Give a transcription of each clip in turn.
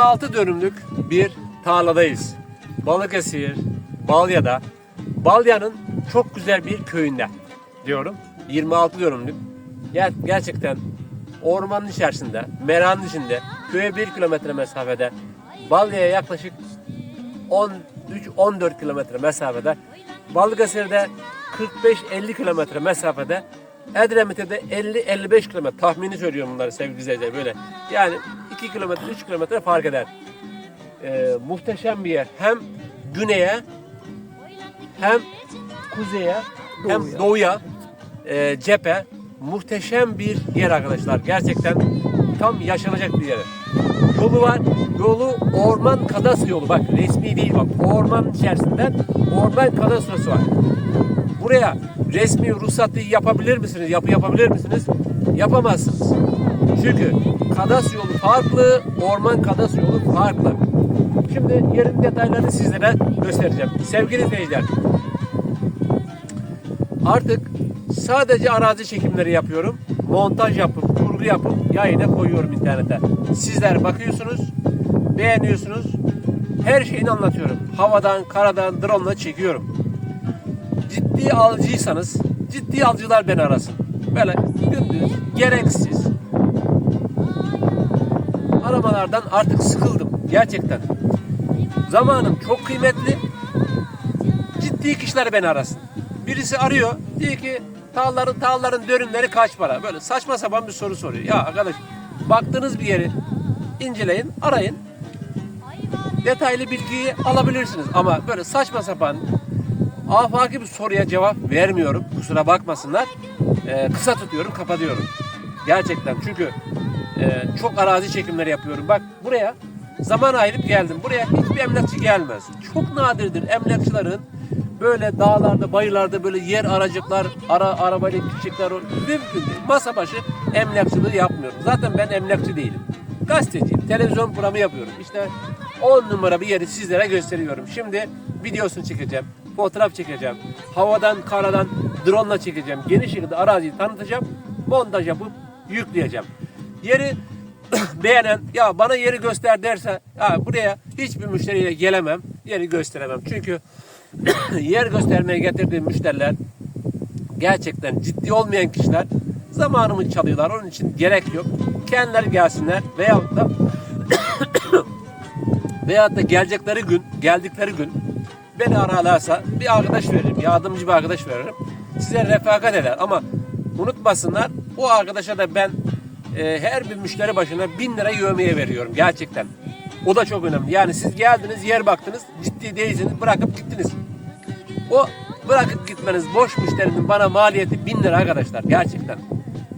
26 dönümlük bir tarladayız. Balıkesir, Balya'da. Balya'nın çok güzel bir köyünde diyorum. 26 dönümlük. Ger- gerçekten ormanın içerisinde, meranın içinde, köye 1 kilometre mesafede, Balya'ya yaklaşık 13-14 kilometre mesafede, Balıkesir'de 45-50 kilometre mesafede, Edremit'te de 50-55 kilometre tahmini söylüyorum bunları sevgili izleyiciler böyle. Yani 2 kilometre 3 kilometre fark eder. Ee, muhteşem bir yer. Hem güneye hem kuzeye hem Doğuya. doğuya e, cephe muhteşem bir yer arkadaşlar. Gerçekten tam yaşanacak bir yer. Yolu var. Yolu orman kadastro yolu. Bak resmi değil bak. Orman içerisinden orman kadastrosu var. Buraya resmi ruhsatı yapabilir misiniz? Yapı yapabilir misiniz? Yapamazsınız. Çünkü kadastro yolu farklı, orman kadastro yolu farklı. Şimdi yerin detaylarını sizlere göstereceğim. Sevgili izleyiciler, artık sadece arazi çekimleri yapıyorum. Montaj yapıp, kurgu yapıp yayına koyuyorum internete. Sizler bakıyorsunuz, beğeniyorsunuz. Her şeyini anlatıyorum. Havadan, karadan, drone'la çekiyorum. Ciddi alıcıysanız, ciddi alıcılar beni arasın. Böyle gündüz, gereksiz aramalardan artık sıkıldım. Gerçekten. Zamanım çok kıymetli. Ciddi kişiler beni arasın. Birisi arıyor. Diyor ki tağların tağların dönümleri kaç para? Böyle saçma sapan bir soru soruyor. Ya arkadaş baktığınız bir yeri inceleyin, arayın. Detaylı bilgiyi alabilirsiniz. Ama böyle saçma sapan afaki bir soruya cevap vermiyorum. Kusura bakmasınlar. Ee, kısa tutuyorum, kapatıyorum. Gerçekten çünkü e, çok arazi çekimleri yapıyorum. Bak buraya zaman ayırıp geldim. Buraya hiçbir emlakçı gelmez. Çok nadirdir emlakçıların böyle dağlarda, bayırlarda böyle yer aracıklar, ara arabayla gidecekler. Mümkün değil. Masa başı emlakçılığı yapmıyorum. Zaten ben emlakçı değilim. Gazeteciyim. Televizyon programı yapıyorum. İşte 10 numara bir yeri sizlere gösteriyorum. Şimdi videosunu çekeceğim. Fotoğraf çekeceğim. Havadan, karadan drone ile çekeceğim. Geniş şekilde araziyi tanıtacağım. Montaj yapıp yükleyeceğim. Yeri beğenen ya bana yeri göster derse ya buraya hiçbir müşteriyle gelemem. Yeri gösteremem. Çünkü yer göstermeye getirdiğim müşteriler gerçekten ciddi olmayan kişiler zamanımı çalıyorlar. Onun için gerek yok. Kendileri gelsinler veyahut da veyahut da gelecekleri gün, geldikleri gün beni ararlarsa bir arkadaş veririm, yardımcı bir arkadaş veririm. Size refakat eder ama unutmasınlar o arkadaşa da ben e, her bir müşteri başına bin lira yövmeye veriyorum gerçekten. O da çok önemli. Yani siz geldiniz, yer baktınız, ciddi değilsiniz, bırakıp gittiniz. O bırakıp gitmeniz boş müşterinin bana maliyeti bin lira arkadaşlar gerçekten.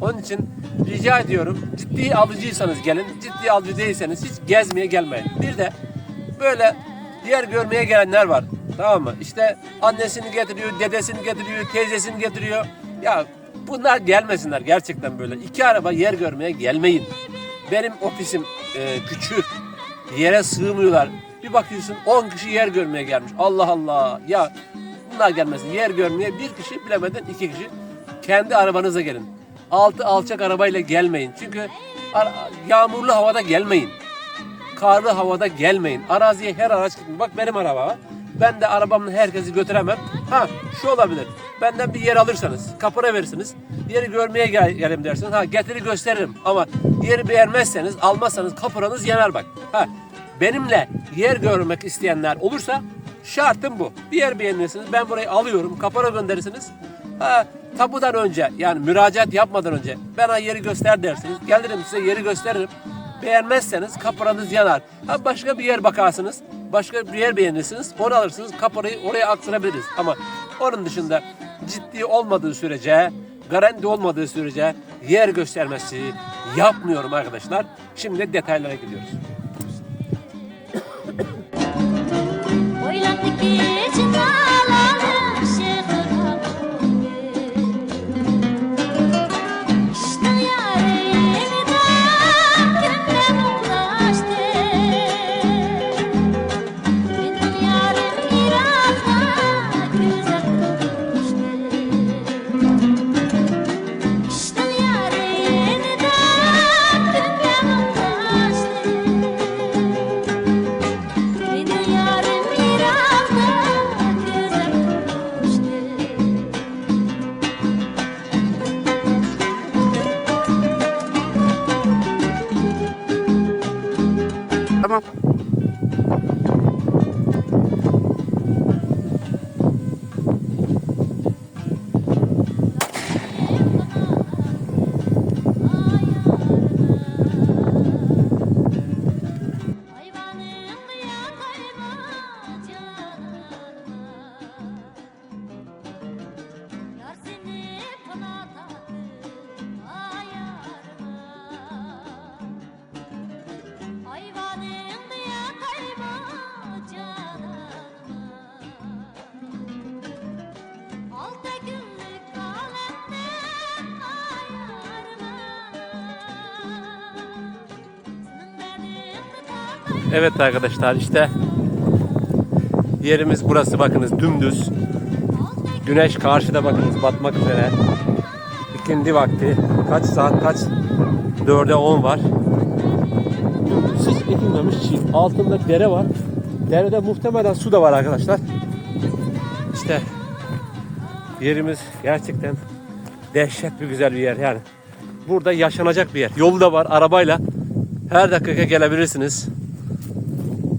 Onun için rica ediyorum ciddi alıcıysanız gelin, ciddi alıcı değilseniz hiç gezmeye gelmeyin. Bir de böyle yer görmeye gelenler var. Tamam mı? İşte annesini getiriyor, dedesini getiriyor, teyzesini getiriyor. Ya bunlar gelmesinler gerçekten böyle. İki araba yer görmeye gelmeyin. Benim ofisim e, küçük. Yere sığmıyorlar. Bir bakıyorsun 10 kişi yer görmeye gelmiş. Allah Allah. Ya bunlar gelmesin. Yer görmeye bir kişi bilemeden iki kişi. Kendi arabanıza gelin. Altı alçak arabayla gelmeyin. Çünkü yağmurlu havada gelmeyin karlı havada gelmeyin. Araziye her araç gitmiyor. Bak benim araba var. Ben de arabamla herkesi götüremem. Ha şu olabilir. Benden bir yer alırsanız, kapora verirsiniz. Yeri görmeye gel gelim dersiniz. Ha getiri gösteririm. Ama yeri beğenmezseniz, almazsanız kaporanız yanar bak. Ha benimle yer görmek isteyenler olursa şartım bu. Bir yer beğenirsiniz. Ben burayı alıyorum. Kapora gönderirsiniz. Ha tapudan önce yani müracaat yapmadan önce bana yeri göster dersiniz. Gelirim size yeri gösteririm. Beğenmezseniz kaporanız yanar. Ha başka bir yer bakarsınız. Başka bir yer beğenirsiniz. Onu alırsınız. Kaporayı oraya aktarabiliriz. Ama onun dışında ciddi olmadığı sürece, garanti olmadığı sürece yer göstermesi yapmıyorum arkadaşlar. Şimdi detaylara gidiyoruz. Evet arkadaşlar işte yerimiz burası bakınız dümdüz. Güneş karşıda bakınız batmak üzere. İkindi vakti. Kaç saat kaç? 4'e 10 var. Dümdüz hiç ekilmemiş çiğ. Altında dere var. Derede muhtemelen su da var arkadaşlar. İşte yerimiz gerçekten dehşet bir güzel bir yer yani. Burada yaşanacak bir yer. Yolu da var arabayla. Her dakika gelebilirsiniz.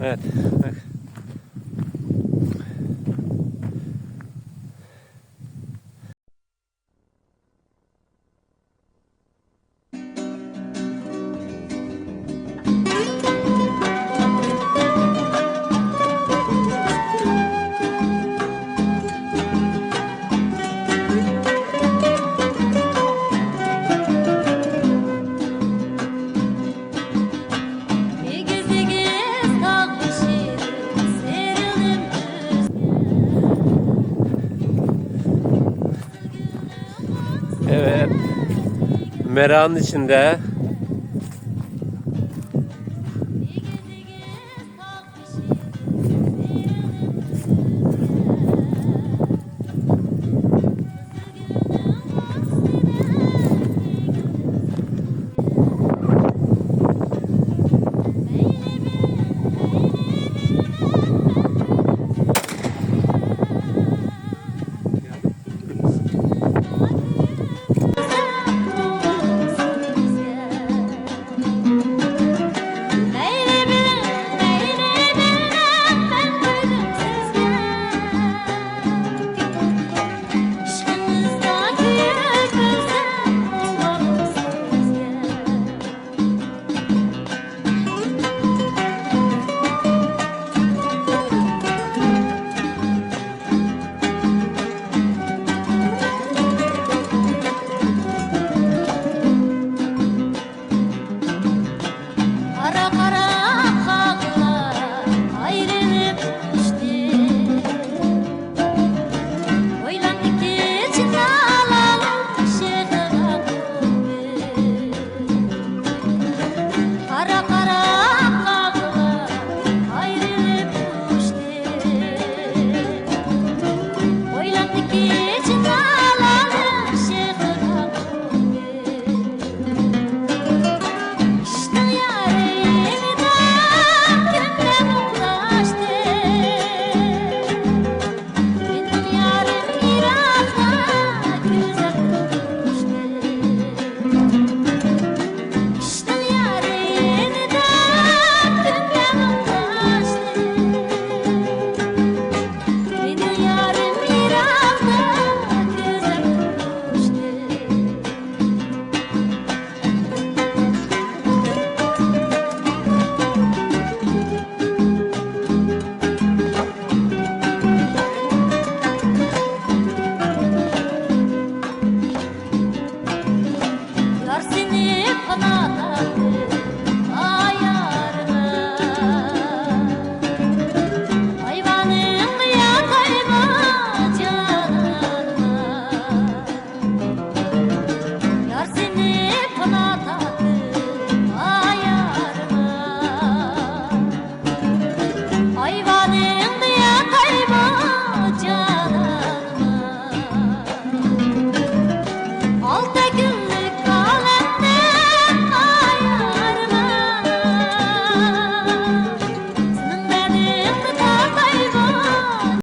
Evet. Meranın içinde